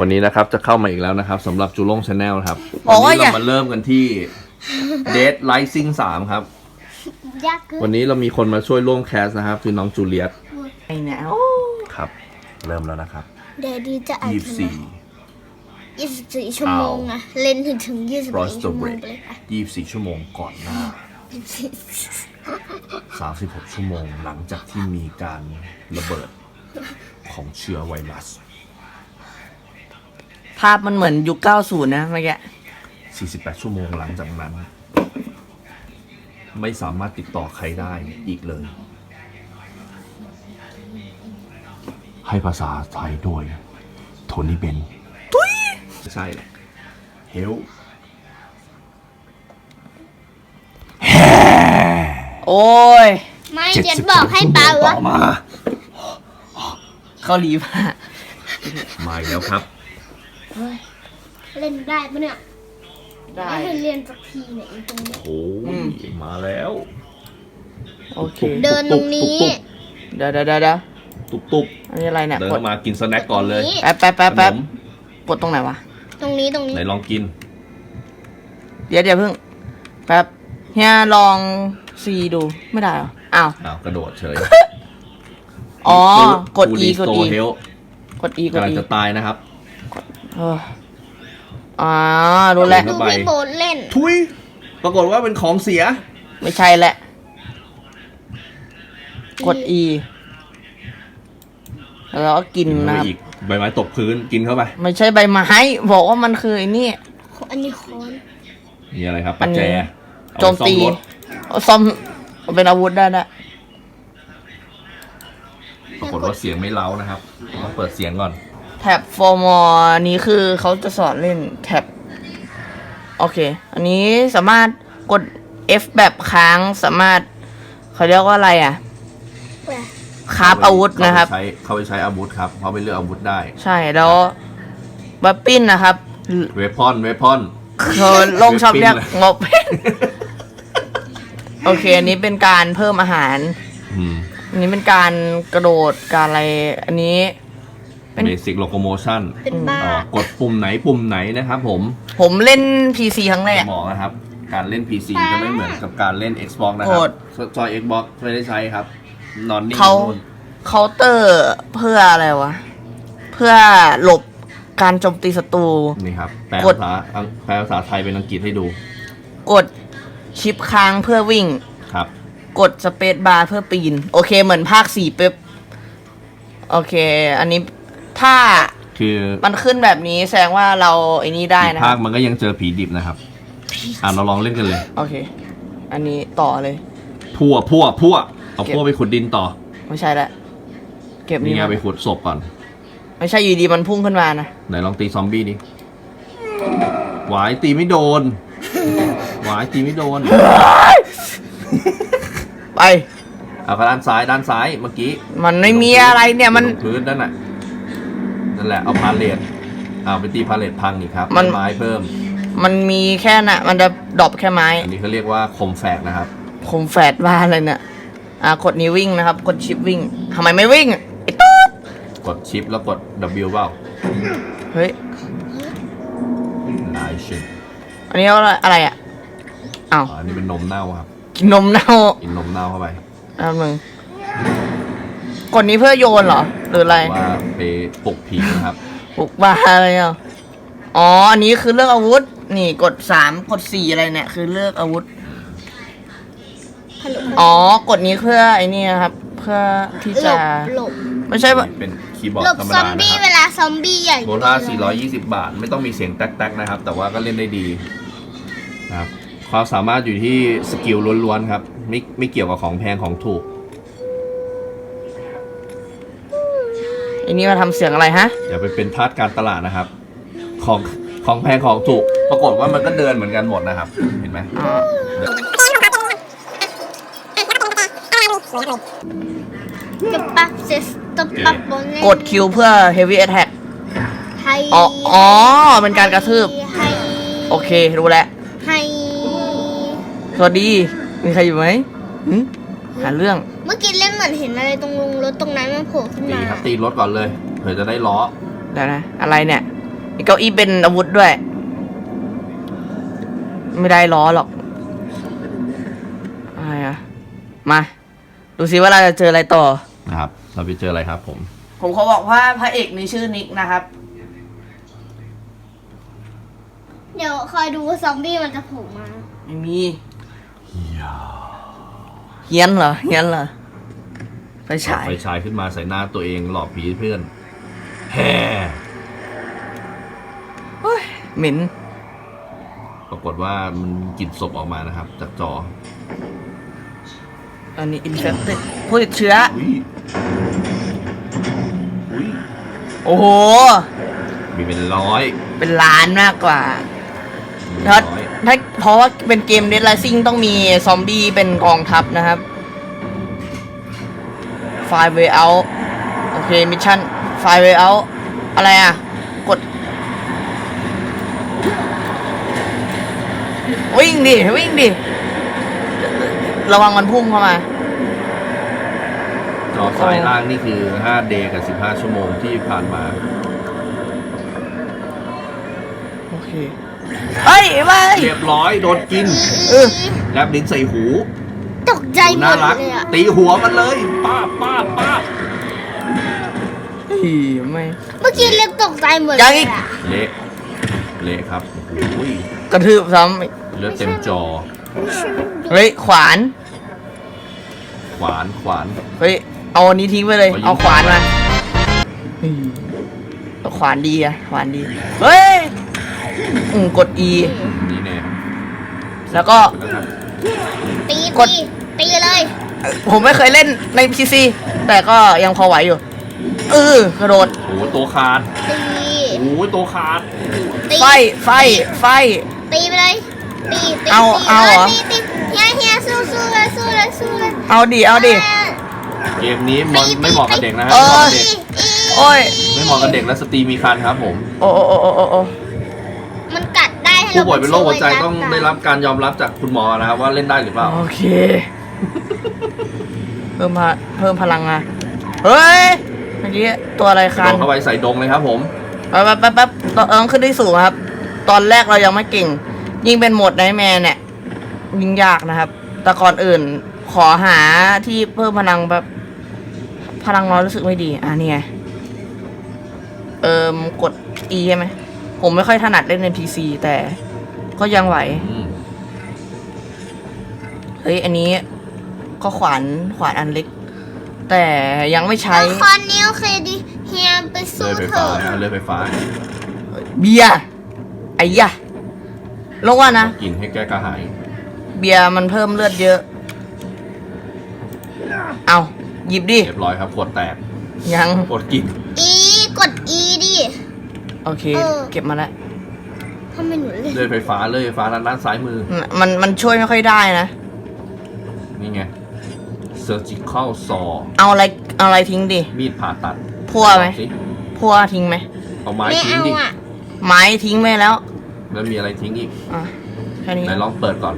วันนี้นะครับจะเข้ามาอีกแล้วนะครับสำหรับจูโล่งชาแนลครับบอวักว่านี้อย่าเรามาเริ่มกันที่ Dead Rising 3ครับยากเกินวันนี้เรามีคนมาช่วยร่วมแคสนะครับ คือน้องจูเลียตไอ้เนี่ยครับ เริ่มแล้วนะครับเดดี้จะอ่านยี่ถึงสี่ยี่สิบสี่ชั่วโมงอะเล่นถึงถึงยี่สิบรอสสี่โตชั่วโมเบรงกไปเลยค่ะยี่สี่ชั่วโมงก่อนหน้ายี่สิบสี่สามสิบหกชั่วโมงหลังจากที่มีการระเบิดของเชื้อไวรัส ภาพมันเหมือนยุค90 นะเมื่อกี้48 ชั่วโมงหลังจากนั้น ไม่สามารถติดต่อใครได้อีกเลย ให้ภาษาไทยด้วยโทนี่เบนทุยไม่ใช่หรอกเฮลโอ้ย ไม่เจ็ดบอกให้เปล่าต่วะอมาเกาหลีมามาอีกแล้วครับ เล่นได้ปะเนี่ยได้ ไม่เคยเรียนสักทีเนี่ยไอ้ตรงเนี้ยโอ้อืยม มาแล้วโอเค เดินตรงนี้ เดี๋ยวเดี๋ยวเดี๋ยวเดี๋ยวตุบตุบอันนี้อะไรเนี่ย เดินกดเข้ามากินสแน็คก่อนเลยนี่แป๊บแป๊บแป๊บขแป๊บนมกดตรงไหนวะ ตรงนี้ตรงนี้ ไหนลองกิน เดี๋ยวเดี๋ยวเพิ่ง แป๊บเฮียลองซีดู ไม่ได้เหรอ อ้าว อ้าว กระโดดเฉยอ๋อ กด E กดโต E เฮลกด E กดกำลัง E จะตายนะครับ เอออ๋อรู้แล้วเข้าดูไปพี่โบ๊ทเล่น ทุย ปรากฏว่าเป็นของเสีย ไม่ใช่แหละ กด E แล้วก็กินกินเข้านะไปครับอีกใบไม้ตกพื้นกินเข้าไป ไม่ใช่ใบไม้ บอกว่ามันคือไอ้นี่ อันนี้ค้อนมีอะไรครับอัปัจนนี้แจเอาโจไปมซ่อตีรถเอาซ่อมเอาเป็นอาวุธได้นะปรากฏว่าเสียงไม่เล้านะครับต้องเปิดเสียงก่อน แท็บฟอร์มอนี้คือเขาจะสอนเล่นแท็บโอเค อันนี้สามารถกด F แบบค้างสามารถเขาเรียกว่าอะไรอะแหวะคราฟอาวุธนะครับ เข้าไปใช้เข้าไปใช้อาวุธครับเขาไปเลือกอาวุธได้ ใช่แล้วบัปปิ้นนะครับเวพอนเวพอนเขาลงชอบเรียกเลยงบโอเค อันนี้เป็นการเพิ่มอาหารอืมอันนี้เป็นการกระโดดการอะไร อันนี้ เป็นเบสิกโลโคโมชั่นเป็นบ้า กดปุ่มไหนปุ่มไหนนะครับผม ผมเล่น PC ครั้งแรกจะบอกนะครับ การเล่น PC จะไม่เหมือนกับการเล่น Xbox นะครัโหบด จอย Xbox ไม่ได้ใช้ครับ นอนนิ่งเขาอยู่นู่นเคาน์เตอร์เพื่ออะไรวะ เพื่อหลบการโจมตีศัตรู นี่ครับ แปลกด ภาษาอังแปลภาษาไทยเป็นอังกฤษให้ดูกดชิปค้างเพื่อวิ่ง ครับ กดสเปซบาร์เพื่อปีน โอเคเหมือนภาคสี่ปึ๊บ โอเค อันนี้ ถ้าคือมันขึ้นแบบนี้แสดงว่าเราไอ้นี้ได้อีกนะคภารัคบมันก็ยังเจอผีดิบนะครับ อะเราลองเล่นกันเลย โอเค อันนี้ต่อเลย พั่วพั่วพั่วเอาเก็บพั่วไปขุดดินต่อ ไม่ใช่ละเก็บนี่นี่ไงมาไปขุดศพก่อน ไม่ใช่อยู่ดีมันพุ่งขึ้นมานะไหนลองตีซอมบี้ดิหวายตีไม่โดน หวายตีไม่โดน ไปเอากระด้านซ้ายด้านซ้ายเมื่อกี้มันไม่มีอะไรเนี่ยมันลงพื้นนั่นน่ะ นั่นแหละเอาพาเลทเอาไปตีพาเลทพังอีกครับมัน ไม้เพิ่ม มันมีแค่น่ะ มันจะดรอปแค่ไม้ อันนี้เขาเรียกว่าคมแฝกนะครับ คมแฝดว่าอะไรเนี่ย อ่ากดนี้วิ่งนะครับ กดชิปวิ่งทำไมไม่วิ่งไอ้ต๊ดกดชิปแล้วกด W เปล่าเฮ้ย นายชินอันนี้อะไรอะไรอะอ้าว อันนี้เป็นนมเน่าครับ กินนมเน่ากินนมเน่าเข้าไปอ้าวมึง กดนี้เพื่อโยนเหรอ หรืออะไรว่าไปปลุกผีนะครับปลุกบ้าอะไรอะอ๋อ อันนี้คือเลือกอาวุธ นี่กดสามกดสี่อะไรเนี่ย คือเลือกอาวุธฮัลโหลอ๋อ กดนี้เพื่อไอ้นี่นะครับ เพื่อที่หลจะ บหลบไม่ใช่ว่าเป็นคีย์บอร์ดหลบธรรมซอดามนะบี้คเวรับลาซอมบี้ใหญ่โบล่า420 บาท ไม่ต้องมีเสียงแต๊กๆนะครับ แต่ว่าก็เล่นได้ดีนะครับความสามารถอยู่ที่สกิลล้วนๆครับไม่ไม่เกี่ยวกับของแพงของถูก ไอ้นี่มาทำเสียงอะไรฮะ อย่าไปเป็นทาสการตลาดนะครับ ของของแพงของถูก ปรากฏว่ามันก็เดินเหมือนกันหมดนะครับ เห็นไหมอ๋อจะปักเซสตบปักบนเล่นกดคิวเพื่อ heavy attack ให้อ๋ออ๋อเป็นการกระทืบให้โอเค รู้แล้วให้สวัสดี มีใครอยู่ไหมหึหาเรื่อง เมื่อกี้เล่ นเหมือนเห็นอะไรตรงลงรถตรงนั้นมันโผล่ขึ้นตีมาครับตีรถก่อนเลยเผื่อจะได้ล้อเดี๋ยวนะ อะไรเนี่ยมีเก้าอี้เป็นอาวุธด้วย ไม่ได้ล้อหรอกอะไรอะมา ดูซิว่าเราจะเจออะไรต่อ นะครับ เราไปเจออะไรครับ ผม ผมเขาบอกว่าพระเอกในชื่อนิกนะครับ เดี๋ยวคอยดูว่าซอมบี้มันจะโผล่มา ไม่มีเฮียนเหรอเฮียนเหรอ ไฟฉาย ไฟฉายขึ้นมาใส่หน้าตัวเองหลอกผีเพื่อนแฮ่เหม็น ปรากฏว่ามันกลิ่นศพออกมานะครับ จากจอ อันนี้อินเฟ t ตผู้ติดเชื้อ อุ้ยอุ้ยโอ้โห มีเป็นร้อยเป็นล้านมากกว่ามีถ้าเป็นร้อย ถ้าเพราะว่าเป็นเกมเด d ไ i ซิ่งต้องมีซอมบี้เป็นกองทัพนะครับ ไฟเวลเอาโอเคมิชชั่นไฟเวลเอาอะไรอะ กด วิ่งดิ วิ่งดิ ระวังมันพุ่งเข้ามาจอซ้ายล่างนี่คือ 5 เดย์กับ 15 ชั่วโมงที่ผ่านมา โอเคเฮ้ยไม่เรียบร้อย โดนกิน เออแลบลิ้นใส่หูตก ใจหมน่าดรัก เลยอะตีหัวมันเลยป้าบป้าบป้าบเฮ้ยไม่ เมื่อกี้เล็กตกใจหมดยังเลอียกอะเละเละครับโอ้ยกระทืบซ้ำอีกเลือดเต็มจอ เฮ้ยขวาน ขวานขวาน เฮ้ย เอาอันนี้ทิ้งไปเลยขอยืมเอาขวานมาเฮ้ยเอาขวานดีอะขวานดี เฮ้ยอืมกด E นี่แน่แล้วก็แล้วครับตีกด ตีตีเลย ผมไม่เคยเล่นใน PC แต่ก็ยังพอไหวอยู่ เออกระโดด โอ้โหตัวขาดตีโอ้โหตัวขาดตีไฟ ไฟ ไฟ ตีไปเลยตีตีเอาตีเอาเหรอ ตีตีเฮียเฮียสู้สู้เลยสู้เลยสู้เลยเอาดิ เอาดิ เกมนี้มันไม่เหมาะกับเด็กนะฮะเอไม่เหอ มาะกับเด็กโอ้ย ไม่เหมาะกับเด็กและสตรีมีคันครับผม โอ้โอ้โอ้โอ้โอ้โอ้มันกัดได้ให้ผู้เราป่วยเป็นโรคหัวใจต้องช่ยได้รับการยอมรับจากคุณหมอนะครับว่าเล่นได้หรือเปล่า โอเค เพิ่มพะเพิ่มพลังอะเฮ้ยเมื่อกี้ตัวอะไรโดคันนเข้าไปใส่ดงเลยครับ ผมแป๊บแป๊บแป๊บแป๊บต้องต้องขึ้นที่สูงครับ ตอนแรกเรายังไม่เก่ง ยิ่งเป็นโหมดไนแมนเนี่ยยิ่งยากนะครับ แต่ก่อนอื่นขอหาที่เพิ่มพลังแบบพลังน้อยรู้สึกไม่ดี อะนี่ไง เอิมกด E ใช่ไหม ผมไม่ค่อยถนัดเล่นใน PC แต่ก็ยังไหวอืมเฮ้ย อันนี้ ก็ขวานขวานอันเล็ก แต่ยังไม่ใช้เอาคอนนิ้วเคดีเฮียไปเลื่สู้อยไฟเถฟ้าอะนะเลื่อยไฟฟ้าเบียร์ไอ้ยะลงว่านะ กินให้แก้กระหายเบียร์มันเพิ่มเลือดเยอะ เอาหยิบดิ เรียบร้อยครับขวดแตกยังกดกินอีกดอีดิ โอเค เออ เก็บมาแล้ว ทำไมหนูเล่นเลื่อยไฟฟ้าเลื่อยไฟฟ้าทางด้านซ้ายมือ มันมันช่วยไม่ค่อยได้นะ นี่ไง surgical saw เอาอะไรเอาอะไรทิ้งดิ มีดผ่าตัดพั่วไหมลองสิพั่วทิ้งไหม เอาไม้ไม่ทิ้งเอาดิอะ ไม้ทิ้งไปแล้ว แล้วมีอะไรทิ้งอีกอะ แค่นี้ ไหนลองเปิดก่อน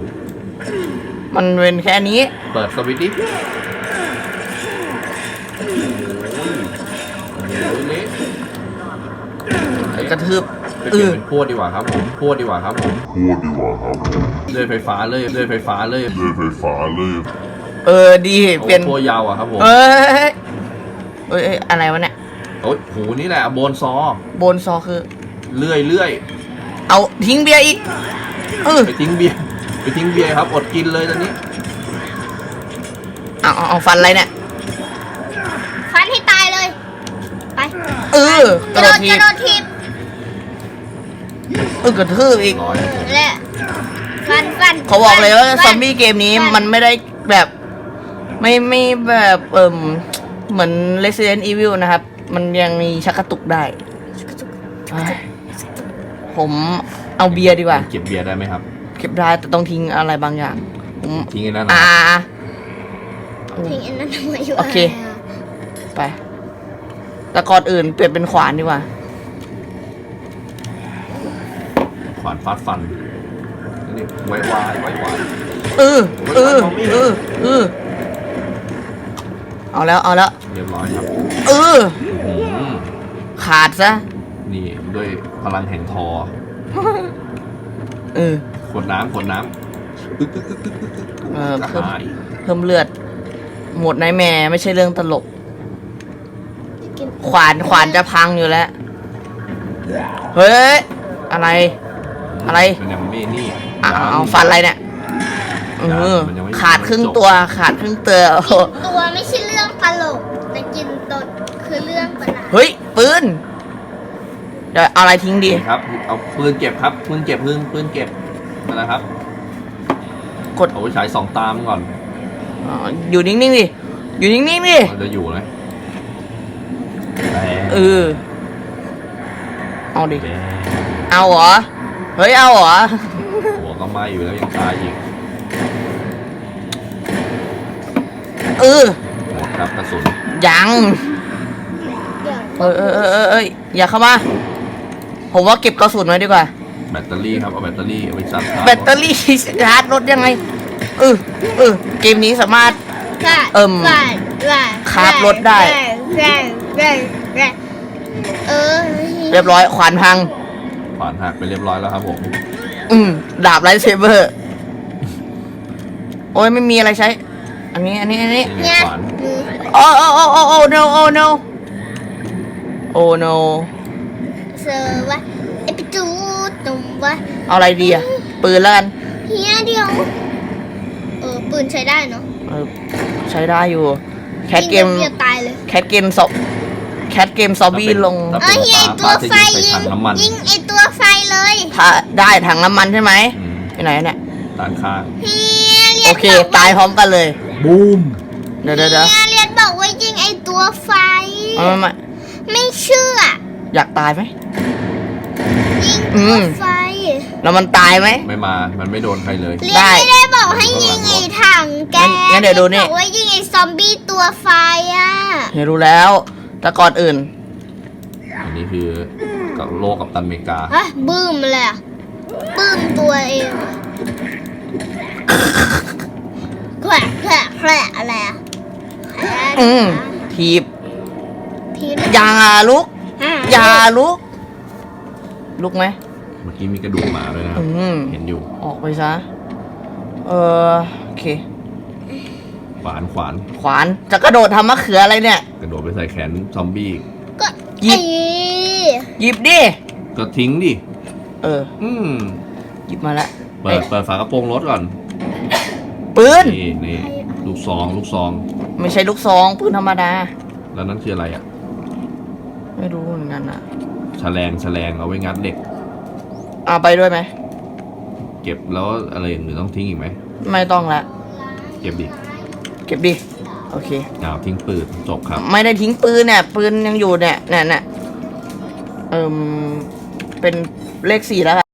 มันเป็นแค่นี้ เปิดสวิตช์ดิโอ้ยเละกระทืบไปเอเปลี่ยนอเป็นพวดดีกว่าครับผมพวดดีกว่าครับผมพวดดีกว่าครับเลื่อยไฟฟ้าเลื่อยเลื่อยไฟฟ้าเลื่อยเลื่อยไฟฟ้าเลื่อย เออดีเปลี่ยนพวดยาวอะครับผมเอ้ยเอ้ยเอ้ยอะไรวะเนี่ยโอ้ยหูนี่แหละโบนซอ โบนซอคือ เลื่อยเลื่อยเอาทิ้งเบียร์อีกเออไปทิ้งเบียร์ไปทิ้งเบียร์ครับอดกินเลยตอนนี้ เอาเอาเอาฟันอะไรเนี่ยฟันให้ตายเลย ไปเออกระโดดทีกระโดดทีบเออกระทืบอีก ร้อยครับผมแหละฟันฟันเขาบอกเลยว่าฟันซอมบี้เกมนี้ฟัมันไม่ได้แบบ ไม่ไม่แบบเอิ่มเหมือน Resident Evil นะครับ มันยังมีชักกระตุกได้เอ้ยผมเอาเบียร์ดีกว่า เก็บเบียร์ได้ไหมครับ เก็บได้แต่ต้องทิ้งอะไรบางอย่าง ผมทิ้งไอ้นั่นนะอ่าทิ้งอันนั้นไว้อยู่โอเค ไป แต่ก่อนอื่นเปลี่ยนเป็นขวานดีกว่า ขวานฟาดฟันนี่ไว้วายไว้วายเออเออเออเออ เอาแล้วเอาแล้วเรียบร้อยครับเอออื้อหือขาดซะนี่ด้วยพลังแห่งทอเออ ขวดน้ำขวดน้ำตึ๊กตึ๊กตึ๊กตึ๊กตึ๊กตึ๊กเออกระเพิ่มหายเพิ่มเลือด หมดไนแมร์ไม่ใช่เรื่องตลกกินขวานขวานจะพังอยู่แล้ว เฮ้ย อะไร อะไรมันยังไม่นี่อ้ายังวฟันอะไรเนี่ยเออ มันยังไม่ ขาดครึ่งจบตัวขาดครึ่งตัวโอ้โหตัวไม่ใช่เรื่องตลกแต่กินตดคือเรื่องประหลาดเฮ้ยปืนเดี๋ยวเอาอะไรทิ้งดีนี่ครับ เอาปืนเก็บครับปืนเก็บปืนปืนเก็บนั่นแหละครับกด เอาไปฉายสองตามก่อนอ๋ออยู่นิ่งๆดิอยู่นิ่งๆดิมันจะอยู่ไหมแต่เออเอาดิแต่เอาเหรอเฮ้ยเอาเหรอหัวก็ไหม้อยู่แล้วยังตายอีก เออหมดครับกระสุนยังเดี๋ยวเออเออเออเออเอยอย่าเข้ามา ผมว่าเก็บกระสุนไว้ดีกว่า แบตเตอรี่ครับ เอาแบตเตอรี่เอาไปซัดแบตเตอรี่ชาร์จรถยังไงเออเออเกมนี้สามารถค่ะเอิ่มว่าว่าคาบรถได้ว่าว่าว่าเออเรียบร้อยขวานพัง ขวานหักไปเรียบร้อยแล้วครับผม อืมดาบไลท์เซเบอร์ โอ้ยไม่มีอะไรใช้ อันนี้ อันนี้ อันนี้นี่ไงเนี่ยขวานมือโอ้โอ้โอ้โอ้โอ้ no โอ้ no โอ้ no เซอร์วะไอปิจูตุ่มวะเอาอะไรดีอะปืนแล้วกันเฮียเดียว เออปืนใช้ได้เนาะเออใช้ได้อยู่ แคทเกม ยิงดี๋ยวตายเลยแคทเกมซอบแคทเกมซอมบี้ลงถ้าเอเป็อนเฮียไอตัวไฟฟ้ายิจะงยิงใส่ถังน้ำมันยิงไอตัวไฟเลยถ้าได้ถังน้ำมันใช่ไหมอืมอยู่ไหนเนี่ยด้านข้าง เฮียเรียโอนเคบอกว่ตายพร้อมกันเลย บูมเดี๋ยวเดี๋ยวเดี๋ยวเฮียเรียนบอกว่ายิงไอตัวไฟ เอามามาไม่เชื่อ อยากตายไหม ยิงอืตัวม ไฟ แล้วมันตายไหม ไม่มา มันไม่โดนใครเลย เรียนได้ไม่ได้บอกให้ยิงไอถังแก๊สงั้นงั้นเดี๋ยวดูนี่ บอกว่ายิงไอซอมบี้ตัวไฟอะเห็นรู้แล้ว แต่ก่อนอื่น อันนี้คือกับโลกกับตันอเมริกา ฮะบึ้มเลยอะบึ้มตัวเองอะ แขวะแขวะแขวะอะไรอะแขวะอืมทีบทีมอย่าลุกอะอย่าลุก ลุกไหม เมื่อกี้มีกระดูกหมาด้วยนะครับ อืม เห็นอยู่ออกไปซะ เออโอเค ขวานขวานขวานจะกระโดดทำมะเขืออะไรเนี่ย กระโดดไปใส่แขนซอมบี้ก็หยิบไอ้หยิบดิ ก็ทิ้งดิ เออ อืมหยิบมาแล้วเปิดเปิดฝากระโปรงรถก่อน ปืน นี่นี่ลูกซองลูกซอง ไม่ใช่ลูกซองปืนธรรมดา แล้วนั่นคืออะไรอะ ไม่รู้เหมือนกันอะแฉลงแฉลงเอาไว้งัดเหล็ก เอาไปด้วยไหม เก็บแล้วอะไรอื่นต้องทิ้งอีกไหม ไม่ต้องละ เก็บดิเก็บดิ โอเค อ้าวทิ้งปืนจบครับ ไม่ได้ทิ้งปืนเนี่ย ปืนยังอยู่เนี่ยเนี่ยเนี่ยเอิมเป็นเลขสี่แล้วอะ